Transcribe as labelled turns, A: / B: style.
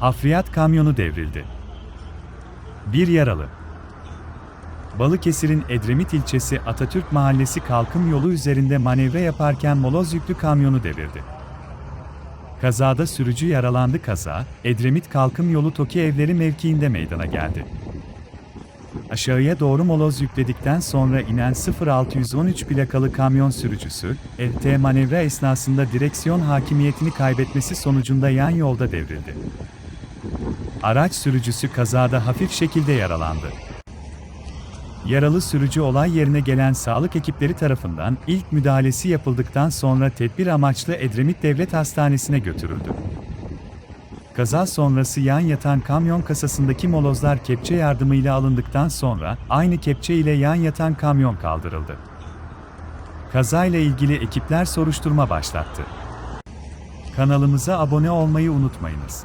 A: Hafriyat kamyonu devrildi. Bir yaralı. Balıkesir'in Edremit ilçesi Atatürk Mahallesi kalkım yolu üzerinde manevra yaparken moloz yüklü kamyonu devirdi. Kazada sürücü yaralandı kaza, Edremit kalkım yolu Toki evleri mevkiinde meydana geldi. Aşağıya doğru moloz yükledikten sonra inen 0613 plakalı kamyon sürücüsü, LT manevra esnasında direksiyon hakimiyetini kaybetmesi sonucunda yan yolda devrildi. Araç sürücüsü kazada hafif şekilde yaralandı. Yaralı sürücü olay yerine gelen sağlık ekipleri tarafından ilk müdahalesi yapıldıktan sonra tedbir amaçlı Edremit Devlet Hastanesi'ne götürüldü. Kaza sonrası yan yatan kamyon kasasındaki molozlar kepçe yardımıyla alındıktan sonra aynı kepçe ile yan yatan kamyon kaldırıldı. Kazayla ilgili ekipler soruşturma başlattı. Kanalımıza abone olmayı unutmayınız.